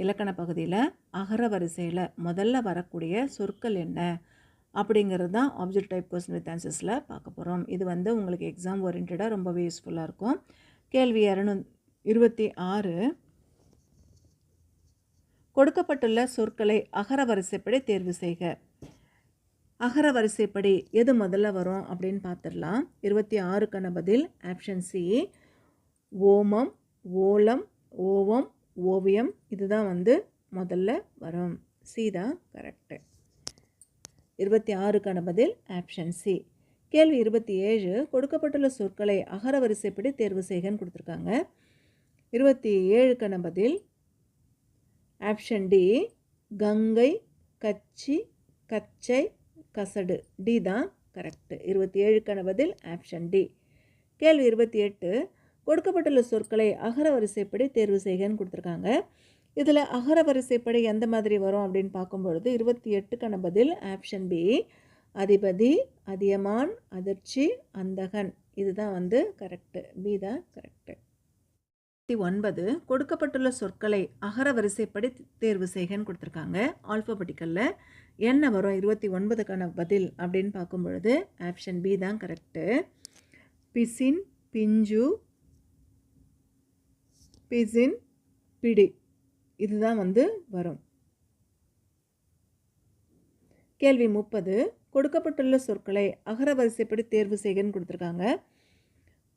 இலக்கண பகுதியில் அகர வரிசையில் முதல்ல வரக்கூடிய சொற்கள் என்ன? அப்படிங்கிறது தான் ஆப்ஜெக்ட் டைப் கொஸ்டின் வித் ஆன்சர்ஸில் பார்க்க போகிறோம் இது வந்து உங்களுக்கு எக்ஸாம் ஓரியன்டாக ரொம்பவே யூஸ்ஃபுல்லாக இருக்கும். கேள்வி இரநூ இருபத்தி ஆறு. கொடுக்கப்பட்டுள்ள சொற்களை அகர வரிசைப்படி தேர்வு செய்க. அகர வரிசைப்படி எது முதல்ல வரும் அப்படின்னு பார்த்துடலாம். இருபத்தி ஆறுக்கான பதில் ஆப்ஷன் சி ஓமம் ஓலம் ஓவம் ஓவியம் இதுதான் வந்து முதல்ல வரும். சி தான் கரெக்டு இருபத்தி ஆறுக்கான பதில் ஆப்ஷன் சி கேள்வி இருபத்தி ஏழு கொடுக்கப்பட்டுள்ள சொற்களை அகர வரிசைப்படி தேர்வு செய்கன்னு கொடுத்துருக்காங்க. இருபத்தி ஏழுக்கான பதில் ஆப்ஷன் டி கங்கை கச்சி கச்சை கசடு. டி தான் கரெக்டு இருபத்தி ஏழுக்கான பதில் ஆப்ஷன் டி கேள்வி இருபத்தி எட்டு கொடுக்கப்பட்டுள்ள சொற்களை அகர வரிசைப்படி தேர்வு செய்கன்னு கொடுத்துருக்காங்க. இதில் அகர வரிசைப்படி எந்த மாதிரி வரும் அப்படின்னு பார்க்கும்பொழுது இருபத்தி எட்டுக்கான பதில் ஆப்ஷன் பி. அதிபதி அதியமான் அதிர்ச்சி அந்தகன். இதுதான் வந்து கரெக்டு பி தான் கரெக்டு ஒன்பது கொடுக்கப்பட்டுள்ள சொற்களை அகர வரிசைப்படி தேர்வு செய்கன்னு கொடுத்துருக்காங்க. ஆல்ஃபபெட்டிக்கலில் என்ன வரும்? இருபத்தி ஒன்பதுக்கான பதில் அப்படின்னு பார்க்கும் பொழுது ஆப்ஷன் பி தான் கரெக்டு பிசின் பிஞ்சு பிசின் பிடி. இதுதான் வந்து வரும். கேள்வி முப்பது. கொடுக்கப்பட்டுள்ள சொற்களை அகர வரிசைப்படி தேர்வு செய்கன்னு கொடுத்துருக்காங்க.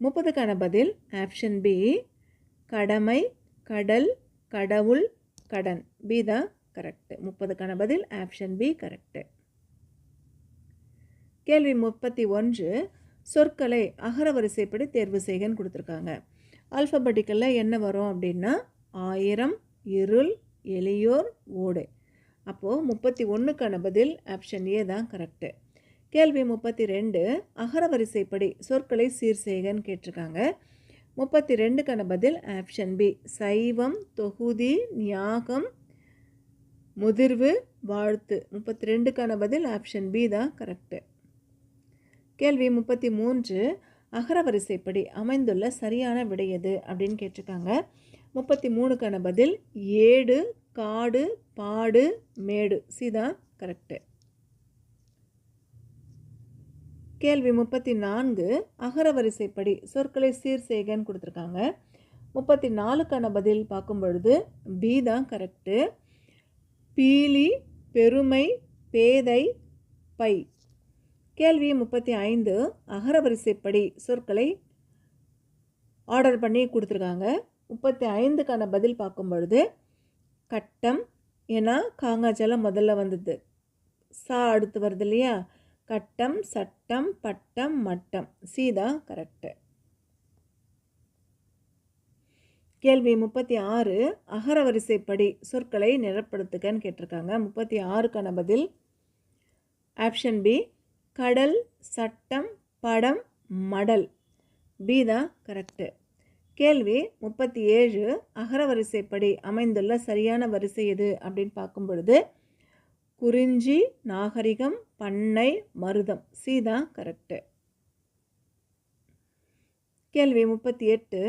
முப்பதுக்கான பதில் ஆப்ஷன் பி. கடமை கடல் கடவுள் கடன். பி தான் கரெக்டு. முப்பதுக்கான பதில் ஆப்ஷன் பி கரெக்டு. கேள்வி முப்பத்தி ஒன்று. சொற்களை அகர வரிசைப்படி தேர்வு செய்கன்னு கொடுத்துருக்காங்க. ஆல்ஃபபெட்டிக்கலில் என்ன வரும் அப்படின்னா ஆயிரம் இருள் எளியோர் ஓடு. அப்போது முப்பத்தி ஒன்றுக்கான பதில் ஆப்ஷன் ஏ தான் கரெக்டு கேள்வி முப்பத்தி ரெண்டு அகர வரிசைப்படி சொற்களை சீர் செய்கன்னு கேட்டிருக்காங்க. முப்பத்தி ரெண்டுக்கான பதில் ஆப்ஷன் பி சைவம் தொகுதி நியாகம் முதிர்வு வாழ்த்து. முப்பத்தி ரெண்டுக்கான பதில் ஆப்ஷன் பி தான் கரெக்டு கேள்வி முப்பத்தி மூன்று அகரவரிசைப்படி அமைந்துள்ள சரியான விடை எது அப்படின்னு கேட்டிருக்காங்க. முப்பத்தி மூணுக்கான பதில் ஏடு காடு பாடு மேடு. சீதா கரெக்டு கேள்வி முப்பத்தி நான்கு அகர வரிசைப்படி சொற்களை சீர் செய்கன்னு கொடுத்துருக்காங்க. முப்பத்தி நாலுக்கான பதில் பார்க்கும் பொழுது பி தான் கரெக்டு பீலி பெருமை பேதை பை. கேள்வி முப்பத்தி ஐந்து அகரவரிசைப்படி சொற்களை ஆர்டர் பண்ணி கொடுத்துருக்காங்க. முப்பத்தி ஐந்துக்கான பதில் பார்க்கும் பொழுது கட்டம் ஏன்னா காங்காச்சலம் முதல்ல வந்தது. சா அடுத்து வருது இல்லையா? கட்டம் சட்டம் பட்டம் மட்டம். சீதா கரெக்டு கேள்வி முப்பத்தி ஆறு அகரவரிசைப்படி சொற்களை நிரப்படுத்துகன்னு கேட்டிருக்காங்க. முப்பத்தி ஆறுக்கான பதில் ஆப்ஷன் பி கடல் சட்டம் படம் மடல். பி தான் கரெக்டு கேள்வி முப்பத்தி ஏழு அகர வரிசைப்படி அமைந்துள்ள சரியான வரிசை எது அப்படின்னு பார்க்கும் பொழுது குறிஞ்சி நாகரிகம் பண்ணை மருதம். சி தான் கரெக்டு கேள்வி முப்பத்தி எட்டு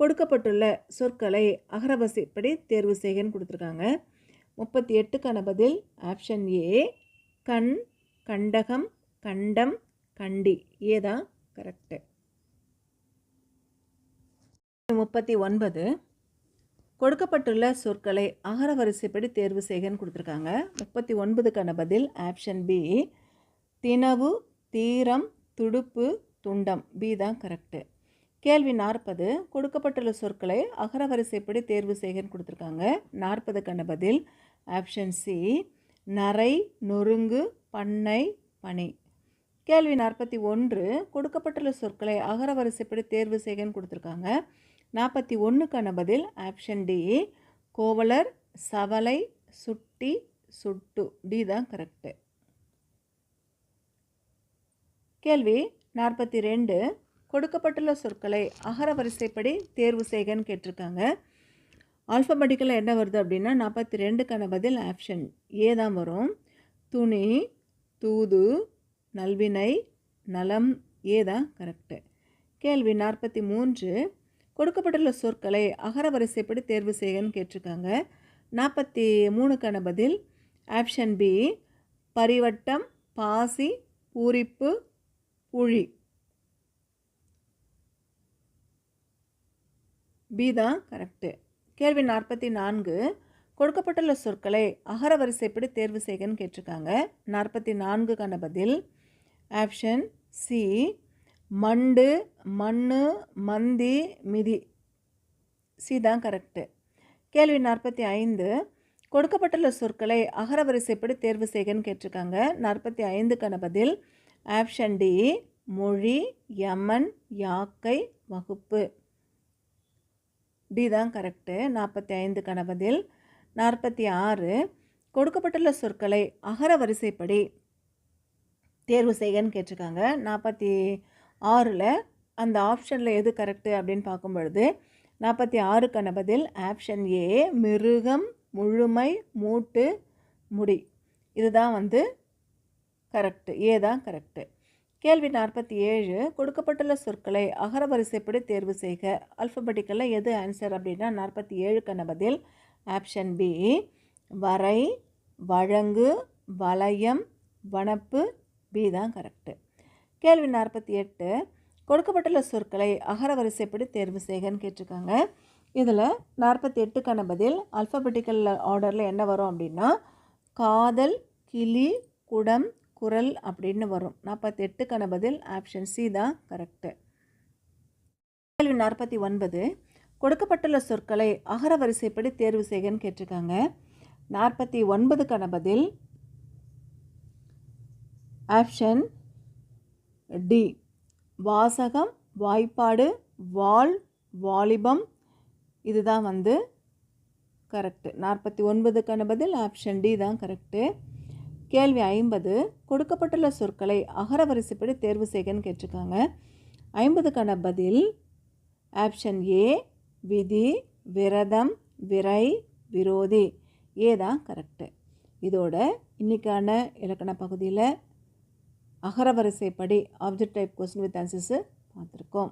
கொடுக்கப்பட்டுள்ள சொற்களை அகரவரிசைப்படி தேர்வு செய்கன்னு கொடுத்துருக்காங்க. முப்பத்தி எட்டுக்கான பதில் ஆப்ஷன் ஏ கண் கண்டகம் கண்டம் கண்டி. ஏதான் கரெக்டு முப்பத்தி ஒன்பது. கொடுக்கப்பட்டுள்ள சொற்களை அகர வரிசைப்படி தேர்வு செய்கன்னு கொடுத்துருக்காங்க. முப்பத்தி ஒன்பதுக்கான பதில் ஆப்ஷன் பி தினவு தீரம் துடுப்பு துண்டம். பி தான் கரெக்டு கேள்வி நாற்பது. கொடுக்கப்பட்டுள்ள சொற்களை அகர வரிசைப்படி தேர்வு செய்கன்னு கொடுத்துருக்காங்க. நாற்பதுக்கான பதில் ஆப்ஷன் சி நரை நொறுங்கு பண்ணை பணி. கேள்வி நாற்பத்தி ஒன்று கொடுக்கப்பட்டுள்ள சொற்களை அகர வரிசைப்படி தேர்வு செய்கன்னு கொடுத்துருக்காங்க. நாற்பத்தி ஒன்றுக்கான பதில் ஆப்ஷன் டி கோவலர் சவலை சுட்டி சுட்டு. டி தான் கரெக்டு கேள்வி நாற்பத்தி ரெண்டு கொடுக்கப்பட்டுள்ள சொற்களை அகர வரிசைப்படி தேர்வு செய்கன்னு கேட்டிருக்காங்க. ஆல்ஃபபெட்டிக்கலாக என்ன வருது அப்படின்னா நாற்பத்தி ரெண்டுக்கான பதில் ஆப்ஷன் ஏ தான் வரும். துணி தூது நல்வினை நலம் ஏதான் கரெக்டு கேள்வி நாற்பத்தி மூன்று. கொடுக்கப்பட்டுள்ள சொற்களை அகர வரிசைப்படி தேர்வு செய்கன்னு கேட்டிருக்காங்க. நாற்பத்தி மூணுக்கான பதில் ஆப்ஷன் பி பரிவட்டம் பாசி பூரிப்பு புழி. பி தான் கரெக்டு கேள்வி நாற்பத்தி நான்கு. கொடுக்கப்பட்டுள்ள சொற்களை அகர வரிசைப்படி தேர்வு செய்கன்னு கேட்டிருக்காங்க. நாற்பத்தி நான்குக்கான பதில். ஆப்ஷன் சி மண்டு மண்ணு மந்தி மிதி. சி தான் கரெக்டு கேள்வி நாற்பத்தி ஐந்து கொடுக்கப்பட்டுள்ள சொற்களை அகர வரிசைப்படி தேர்வு செய்கன்னு கேட்டிருக்காங்க. நாற்பத்தி ஐந்துக்கான பதில். ஆப்ஷன் டி மொழி யமன் யாக்கை வகுப்பு. டி தான் கரெக்டு நாற்பத்தி ஐந்துக்கான பதில். நாற்பத்தி ஆறு கொடுக்கப்பட்டுள்ள சொற்களை அகர வரிசைப்படி தேர்வு செய்கன்னு கேட்டிருக்காங்க. நாற்பத்தி ஆறில் அந்த ஆப்ஷனில் எது கரெக்டு அப்படின்னு பார்க்கும் பொழுது நாற்பத்தி ஆறுக்கான பதில் ஆப்ஷன் ஏ மிருகம் முழுமை மூட்டு முடி. இதுதான் வந்து கரெக்டு ஏ தான் கரெக்டு கேள்வி நாற்பத்தி ஏழு கொடுக்கப்பட்டுள்ள சொற்களை அகர வரிசைப்படி தேர்வு செய்க. அல்ஃபபெட்டிக்கலில் எது ஆன்சர் அப்படின்னா நாற்பத்தி ஏழுக்கான பதில் ஆப்ஷன் பி வரை வழங்கு வளையம் வனப்பு பி தான் கரெக்டு கேள்வி நாற்பத்தி எட்டு கொடுக்கப்பட்டுள்ள சொற்களை அகர வரிசைப்படி தேர்வு செய்கன்னு கேட்டிருக்காங்க. இதில் நாற்பத்தி எட்டுக்கான பதில் அல்ஃபபெட்டிக்கல் ஆர்டரில் என்ன வரும் அப்படின்னா காதல் கிளி குடம் குரல் அப்படின்னு வரும். நாற்பத்தி எட்டுக்கான பதில் ஆப்ஷன் சி தான் கரெக்டு கேள்வி நாற்பத்தி ஒன்பது கொடுக்கப்பட்டுள்ள சொற்களை அகர வரிசைப்படி தேர்வு செய்கன்னு கேட்டிருக்காங்க. நாற்பத்தி ஒன்பதுக்கான பதில் ஆப்ஷன் டி. வாசகம் வாய்ப்பாடு வால் வாலிபம். இதுதான் வந்து கரெக்டு நாற்பத்தி ஒன்பதுக்கான பதில் ஆப்ஷன் டி தான் கரெக்டு கேள்வி ஐம்பது கொடுக்கப்பட்டுள்ள சொற்களை அகர வரிசைப்படி தேர்வு செய்கன்னு கேட்டிருக்காங்க. ஐம்பதுக்கான பதில் ஆப்ஷன் ஏ விதி விரதம் விரை விரோதி. ஏ தான் கரெக்டு இதோட இன்றைக்கான இலக்கண பகுதியில் அகர வரிசைப்படி object type question with answers பார்த்துருக்கோம்.